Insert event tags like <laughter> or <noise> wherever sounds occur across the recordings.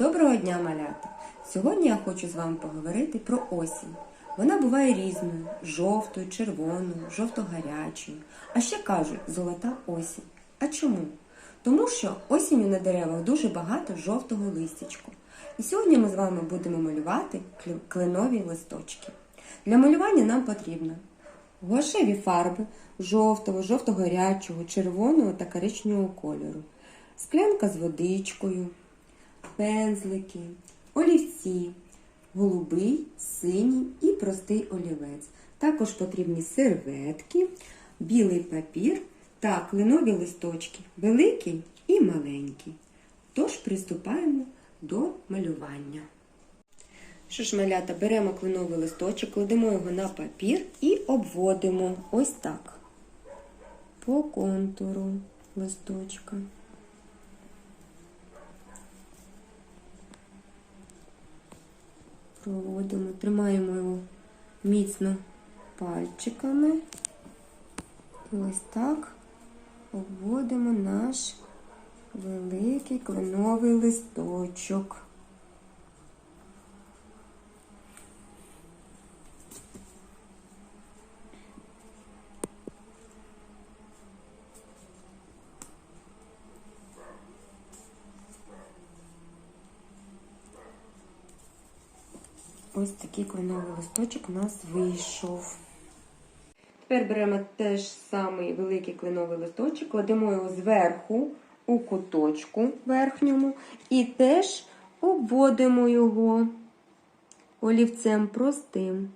Доброго дня, малята! Сьогодні я хочу з вами поговорити про осінь. Вона буває різною: жовтою, червоною, жовто-гарячою. А ще кажуть золота осінь. А чому? Тому що осінню на деревах дуже багато жовтого листячку. І сьогодні ми з вами будемо малювати кленові листочки. Для малювання нам потрібно гуашеві фарби жовтого, жовто-гарячого, червоного та коричневого кольору, склянка з водичкою, пензлики, олівці, голубий, синій і простий олівець. Також потрібні серветки, білий папір та кленові листочки, великий і маленький. Тож приступаємо до малювання. Що ж, малята, беремо кленовий листочок, кладемо його на папір і обводимо ось так. По контуру листочка. Проводимо, тримаємо його міцно пальчиками. І ось так обводимо наш великий кленовий листочок. Ось такий кленовий листочок у нас вийшов. Тепер беремо теж самий великий кленовий листочок, кладемо його зверху у куточку верхньому і теж обводимо його олівцем простим.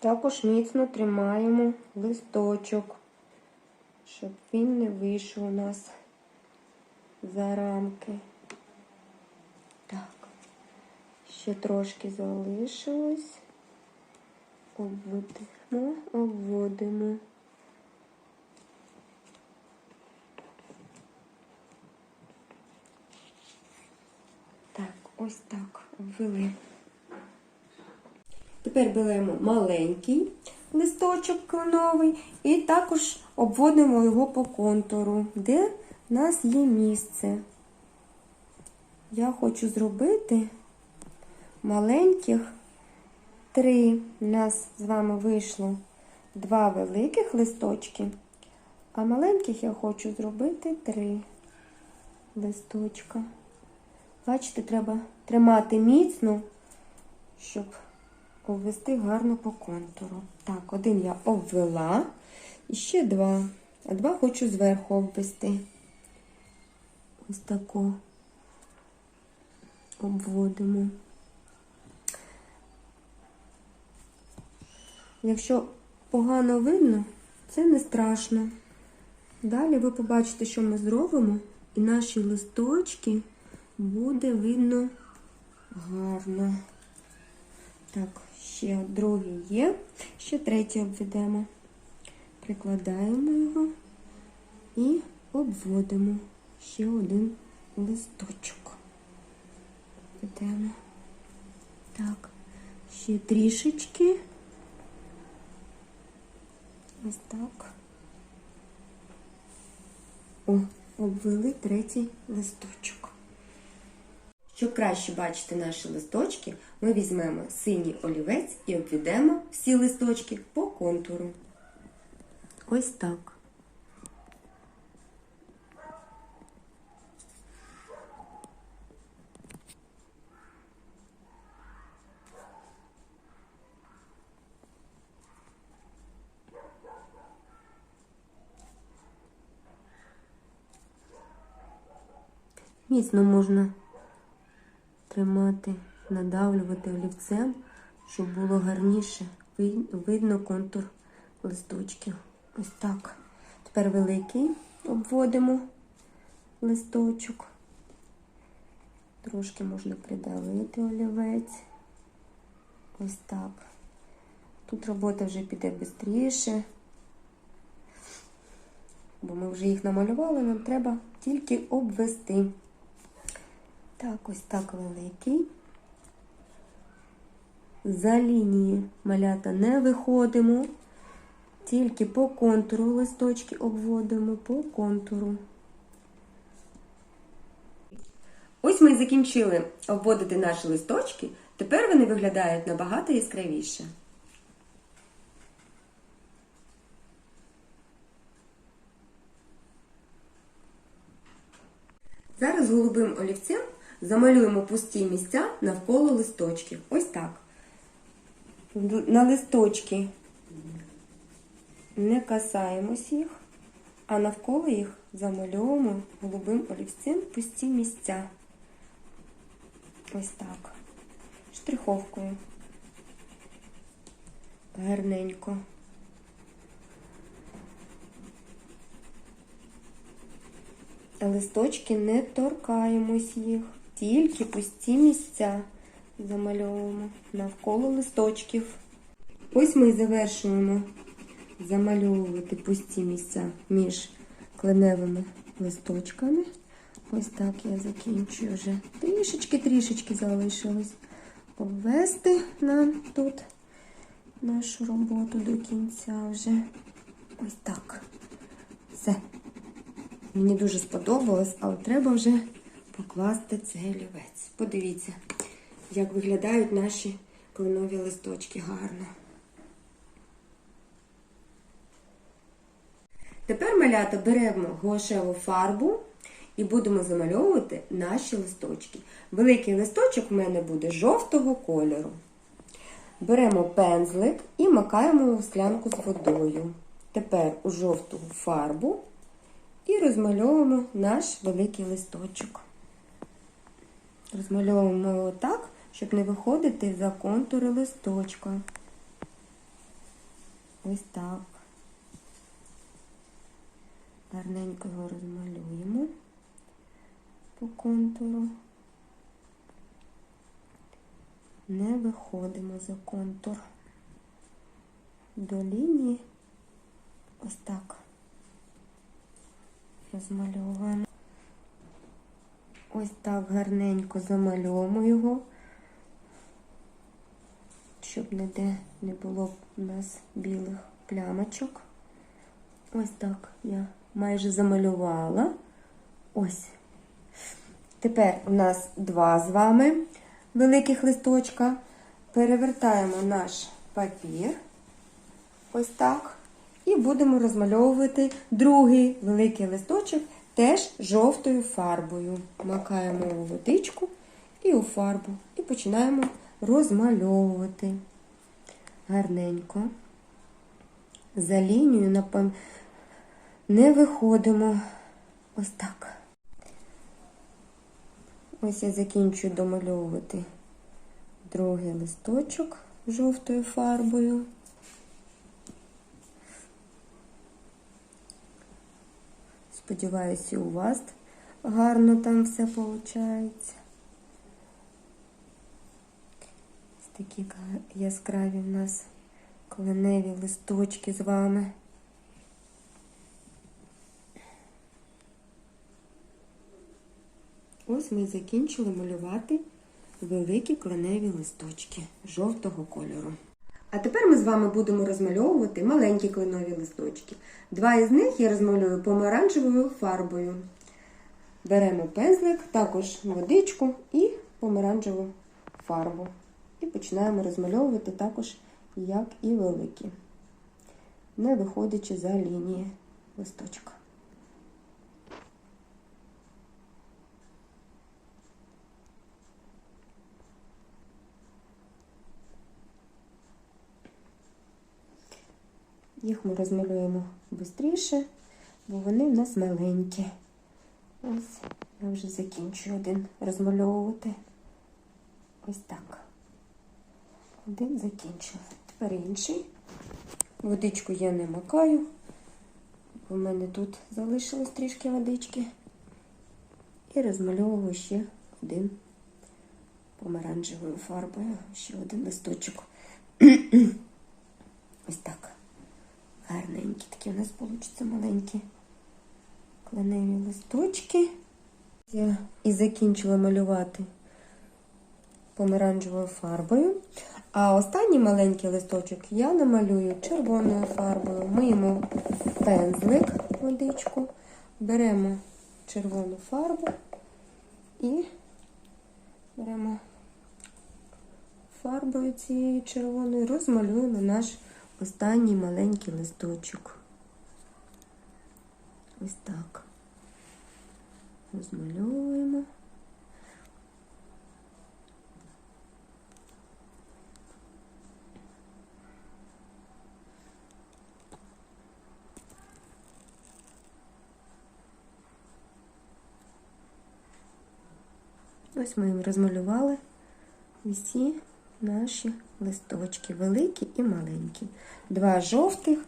Також міцно тримаємо листочок щоб він не вийшов у нас за рамки. Так, ще трошки залишилось. Обводимо, обводимо. Так, ось так обвели. Тепер беремо маленький листочок кленовий і також обводимо його по контуру, де в нас є місце. Я хочу зробити маленьких три. У нас з вами вийшло два великих листочки, а маленьких я хочу зробити три листочка. Бачите, треба тримати міцно, щоб обвести гарно по контуру. Так, один я обвела, і ще два. А два хочу зверху обвести. Ось таку обводимо. Якщо погано видно, це не страшно. Далі ви побачите, що ми зробимо, і наші листочки буде видно гарно. Так, ще другий є, ще третій обведемо. Прикладаємо його і обводимо ще один листочок. Ведемо. Так, ще трішечки. Ось так. О, обвели третій листочок. Щоб краще бачити наші листочки, ми візьмемо синій олівець і обведемо всі листочки по контуру. Ось так. Міцно можна тримати, надавлювати олівцем, щоб було гарніше видно контур листочків. Ось так. Тепер великий обводимо листочок. Трошки можна придавити олівець. Ось так. Тут робота вже піде швидше, бо ми вже їх намалювали, нам треба тільки обвести. Так, ось так великий. За лінії малята не виходимо. Тільки по контуру листочки обводимо по контуру. Ось ми і закінчили обводити наші листочки. Тепер вони виглядають набагато яскравіше. Зараз голубим олівцем замалюємо пусті місця навколо листочків. Ось так. На листочки не касаємось їх, а навколо їх замальовуємо голубим олівцем пусті місця. Ось так. Штриховкою. Гарненько. Листочки не торкаємось їх, тільки пусті місця замальовуємо навколо листочків. Ось ми і завершуємо замальовувати пусті місця між кленевими листочками. Ось так я закінчую вже. Трішечки-трішечки залишилось обвести нам тут нашу роботу до кінця вже. Ось так. Все. Мені дуже сподобалось, але треба вже покласти цей олівець. Подивіться, як виглядають наші кленові листочки гарно. Тепер малята беремо гуашеву фарбу і будемо замальовувати наші листочки. Великий листочок в мене буде жовтого кольору. Беремо пензлик і макаємо у склянку з водою. Тепер у жовту фарбу і розмальовуємо наш великий листочок. Розмальовуємо його так, щоб не виходити за контури листочка. Ось так. Гарненько його розмалюємо по контуру. Не виходимо за контур до лінії. Ось так розмальовуємо. Ось так гарненько замальовуємо його, щоб ніде не було у нас білих плямочок. Ось так я майже замалювала. Ось. Тепер у нас два з вами великих листочка. Перевертаємо наш папір. Ось так. І будемо розмальовувати другий великий листочок теж жовтою фарбою. Макаємо у водичку і у фарбу. І починаємо розмальовувати гарненько. За лінію. Не виходимо ось так. Ось я закінчую домальовувати другий листочок жовтою фарбою. Сподіваюся, у вас гарно там все виходить. Такі яскраві в нас кленеві листочки з вами. Ось ми закінчили малювати великі кленеві листочки жовтого кольору. А тепер ми з вами будемо розмальовувати маленькі кленові листочки. Два із них я розмалюю помаранчевою фарбою. Беремо пензлик, також водичку і помаранчеву фарбу. І починаємо розмальовувати також, як і великі, не виходячи за лінії листочка. Їх ми розмалюємо швидше, бо вони в нас маленькі. Ось я вже закінчую один розмальовувати. Ось так. Один закінчила. Тепер інший. Водичку я не макаю, бо в мене тут залишилось трішки водички. І розмальовую ще один помаранчевою фарбою, ще один листочок. <clears throat> Ось так. Гарненькі такі у нас получаться маленькі кленеві листочки. Я і закінчила малювати помаранчевою фарбою. А останній маленький листочок я намалюю червоною фарбою. Миємо пензлик, водичку, беремо червону фарбу і беремо фарбою цією червоною, розмалюємо наш останній маленький листочок. Ось так. Розмальовуємо. Ось ми розмалювали усі наші листочки, великі і маленькі. Два жовтих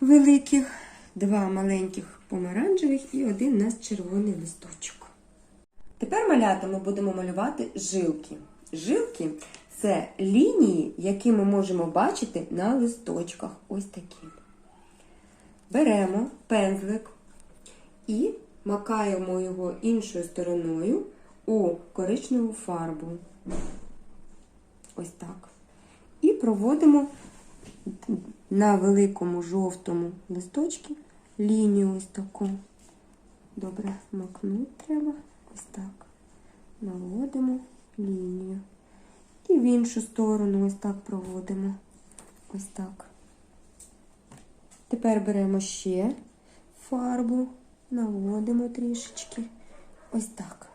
великих, два маленьких помаранчевих і один у нас червоний листочок. Тепер малята ми будемо малювати жилки. Жилки це лінії, які ми можемо бачити на листочках. Ось такі. Беремо пензлик і макаємо його іншою стороною у коричневу фарбу. Ось так. І проводимо на великому жовтому листочку лінію ось таку. Добре, макнути треба. Ось так. Наводимо лінію. І в іншу сторону ось так проводимо. Ось так. Тепер беремо ще фарбу, наводимо трішечки. Ось так.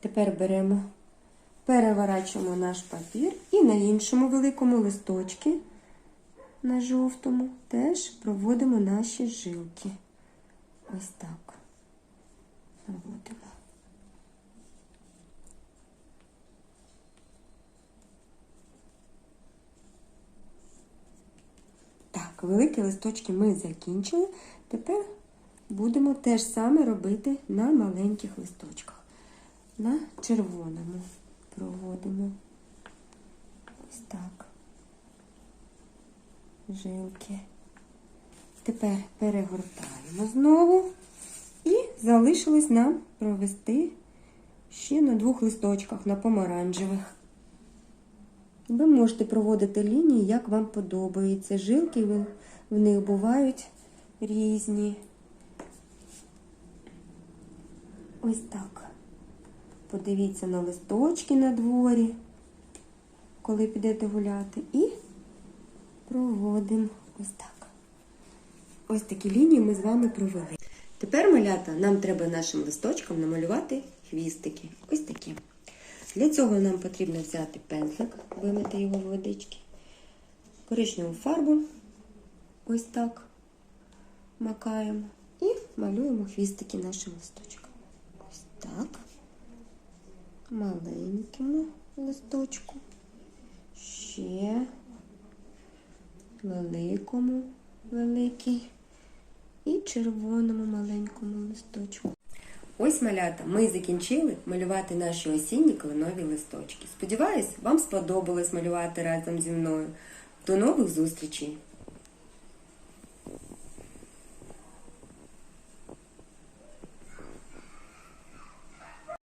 Тепер беремо, переворачуємо наш папір і на іншому великому листочці, на жовтому, теж проводимо наші жилки. Ось так. Наводимо. Так, великі листочки ми закінчили. Тепер будемо те ж саме робити на маленьких листочках. На червоному проводимо ось так. Жилки. Тепер перегортаємо знову і залишилось нам провести ще на двох листочках, на помаранчевих. Ви можете проводити лінії, як вам подобається. Жилки в них бувають різні. Ось так. Подивіться на листочки на дворі, коли підете гуляти, і проводимо ось так. Ось такі лінії ми з вами провели. Тепер, малята, нам треба нашим листочкам намалювати хвістики. Ось такі. Для цього нам потрібно взяти пензлик, вимити його в водички, коричневу фарбу, ось так макаємо і малюємо хвістики нашим листочкам. Ось так. Маленькому листочку, ще великому великий і червоному маленькому листочку. Ось малята, ми закінчили малювати наші осінні кленові листочки. Сподіваюсь, вам сподобалось малювати разом зі мною. До нових зустрічей!